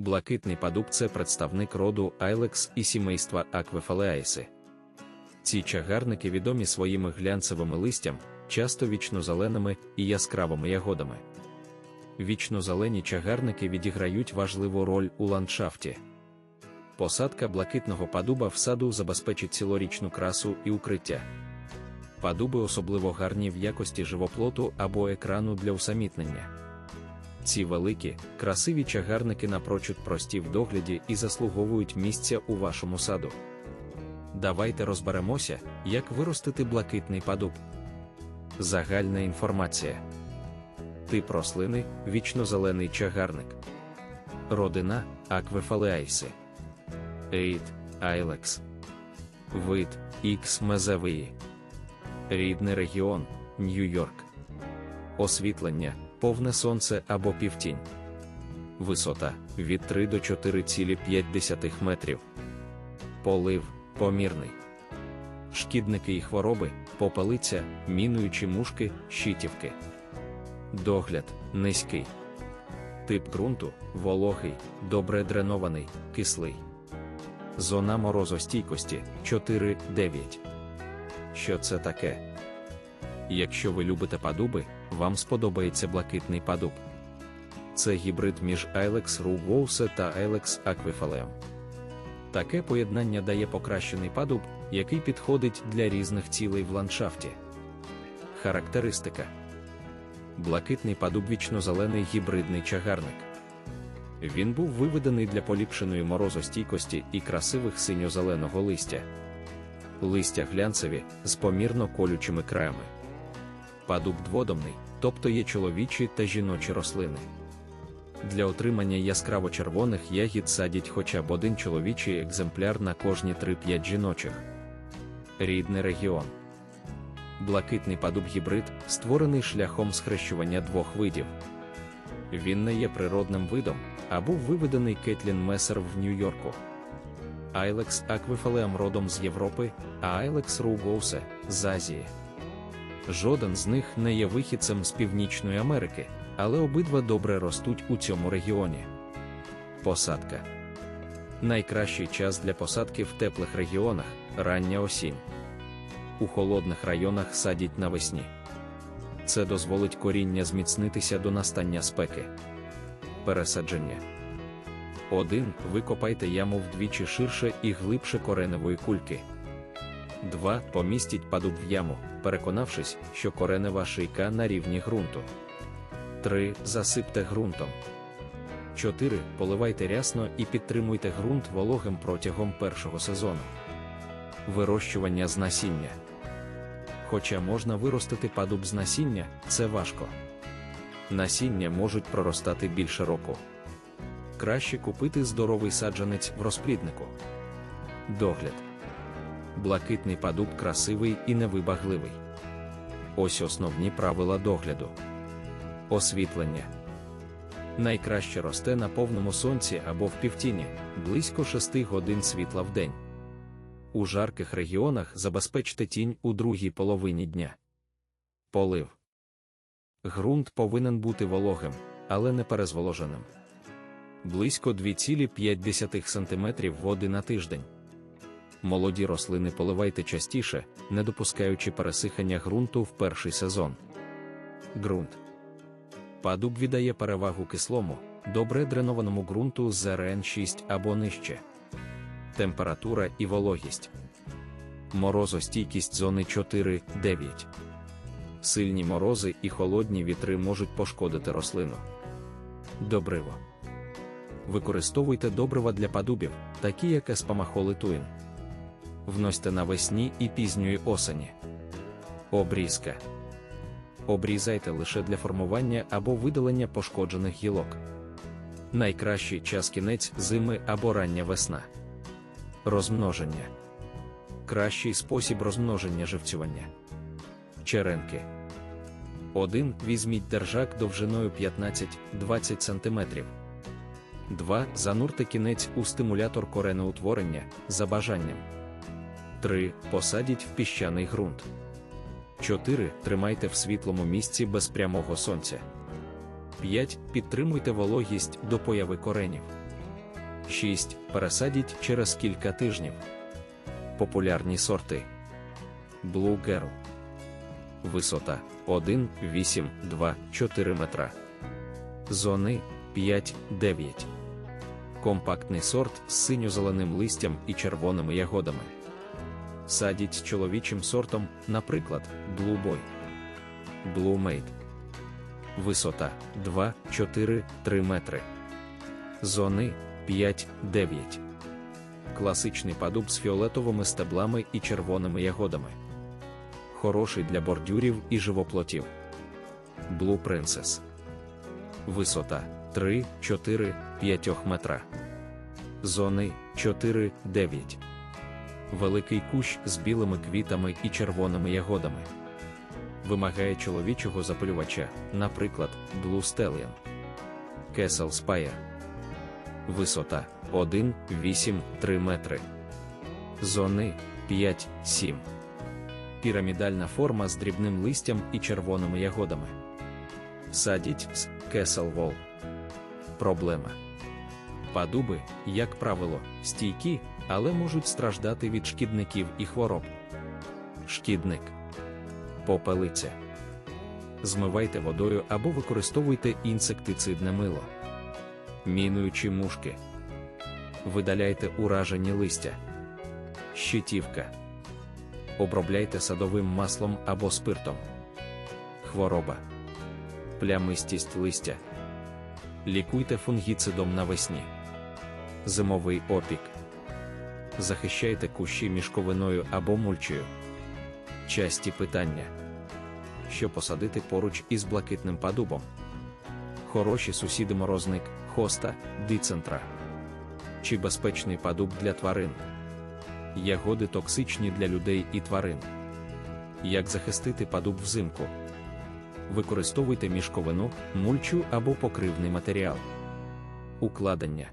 Блакитний падуб це представник роду Айлекс і сімейства Аквефалеаїси. Ці чагарники відомі своїми глянцевими листям, часто вічнозеленими і яскравими ягодами. Вічнозелені чагарники відіграють важливу роль у ландшафті. Посадка блакитного падуба в саду забезпечить цілорічну красу і укриття. Падуби особливо гарні в якості живоплоту або екрану для усамітнення. Ці великі, красиві чагарники напрочуд прості в догляді і заслуговують місця у вашому саду. Давайте розберемося, як виростити блакитний падуб. Загальна інформація. Тип рослини вічнозелений чагарник. Родина Аквефалеайси. Рід Айлекс. Вид Ікс мезевії. Рідний регіон Нью-Йорк. Освітлення повне сонце або півтінь. Висота від 3 до 4,5 метрів. Полив помірний. Шкідники і хвороби, попелиця, мінуючі мушки, щитівки. Догляд низький. Тип ґрунту вологий, добре дренований, кислий. Зона морозостійкості 4-9. Що це таке? Якщо ви любите падуби, вам сподобається блакитний падуб. Це гібрид між Ilex Rugose та Ilex Aquifaleum. Таке поєднання дає покращений падуб, який підходить для різних цілей в ландшафті. Характеристика Блакитний падуб вічно-зелений гібридний чагарник. Він був виведений для поліпшеної морозостійкості і красивих синьо-зеленого листя. Листя глянцеві з помірно колючими краями. Падуб дводомний, тобто є чоловічі та жіночі рослини. Для отримання яскраво червоних ягід садять хоча б один чоловічий екземпляр на кожні 3-5 жіночих. Рідний регіон. Блакитний падуб гібрид створений шляхом схрещування двох видів. Він не є природним видом, а був виведений Кетлін Месер в Нью-Йорку. Айлекс Аквифалеам родом з Європи, а Айлекс Ругоусе з Азії. Жоден з них не є вихідцем з Північної Америки, але обидва добре ростуть у цьому регіоні. Посадка найкращий час для посадки в теплих регіонах рання осінь. У холодних районах садять навесні. Це дозволить коріння зміцнитися до настання спеки. Пересадження 1. Викопайте яму вдвічі ширше і глибше кореневої кульки. 2. Помістіть падуб в яму, переконавшись, що коренева шийка на рівні ґрунту. 3. Засипте ґрунтом. 4. Поливайте рясно і підтримуйте ґрунт вологим протягом першого сезону. Вирощування з насіння. Хоча можна виростити падуб з насіння, це важко. Насіння можуть проростати більше року. Краще купити здоровий саджанець в розпліднику. Догляд. Блакитний падуб красивий і невибагливий. Ось основні правила догляду. Освітлення. Найкраще росте на повному сонці або в півтіні, близько 6 годин світла в день. У жарких регіонах забезпечте тінь у другій половині дня. Полив. Грунт повинен бути вологим, але не перезволоженим. Близько 2,5 см води на тиждень. Молоді рослини поливайте частіше, не допускаючи пересихання ґрунту в перший сезон. Ґрунт. Падуб віддає перевагу кислому, добре дренованому ґрунту з РН 6 або нижче. Температура і вологість. Морозостійкість зони 4-9. Сильні морози і холодні вітри можуть пошкодити рослину. Добриво. Використовуйте добрива для падубів, такі як еспамахоли туїн. Вносьте навесні і пізньої осені. Обрізка. Обрізайте лише для формування або видалення пошкоджених гілок. Найкращий час кінець зими або рання весна. Розмноження. Кращий спосіб розмноження живцювання. Черенки. 1. Візьміть держак довжиною 15-20 см. 2. Занурте кінець у стимулятор коренеутворення за бажанням. 3. Посадіть в піщаний ґрунт. 4. Тримайте в світлому місці без прямого сонця. 5. Підтримуйте вологість до появи коренів. 6. Пересадіть через кілька тижнів. Популярні сорти. Blue Girl. Висота 1, 8, 2, 4 метра. Зони 5, 9. Компактний сорт з синьо-зеленим листям і червоними ягодами. Садіть з чоловічим сортом, наприклад, Blue Boy. Blue Made. Висота 2, 4, 3 метри. Зони 5, 9. Класичний падуб з фіолетовими стеблами і червоними ягодами. Хороший для бордюрів і живоплотів. Blue Princess. Висота 3, 4, 5 метра. Зони 4, 9. Великий кущ з білими квітами і червоними ягодами. Вимагає чоловічого запалювача, наприклад, Blue Stallion. Castle Spire. Висота 1, 8, 3 метри. Зони 5, 7. Пірамідальна форма з дрібним листям і червоними ягодами. Садіть з Castle Wall. Проблема. Падуби, як правило, стійкі, але можуть страждати від шкідників і хвороб. Шкідник. Попелиця. Змивайте водою або використовуйте інсектицидне мило. Мінуючі мушки. Видаляйте уражені листя. Щитівка. Обробляйте садовим маслом або спиртом. Хвороба. Плямистість листя. Лікуйте фунгіцидом навесні. Зимовий опік. Захищайте кущі мішковиною або мульчею. Часті питання. Що посадити поруч із блакитним падубом? Хороші сусіди морозник, хоста, дицентра. Чи безпечний падуб для тварин? Ягоди токсичні для людей і тварин. Як захистити падуб взимку? Використовуйте мішковину, мульчу або покривний матеріал. Укладення.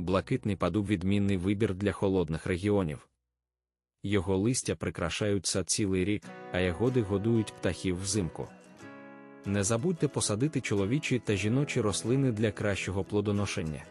Блакитний падуб відмінний вибір для холодних регіонів. Його листя прикрашають сад цілий рік, а ягоди годують птахів взимку. Не забудьте посадити чоловічі та жіночі рослини для кращого плодоношення.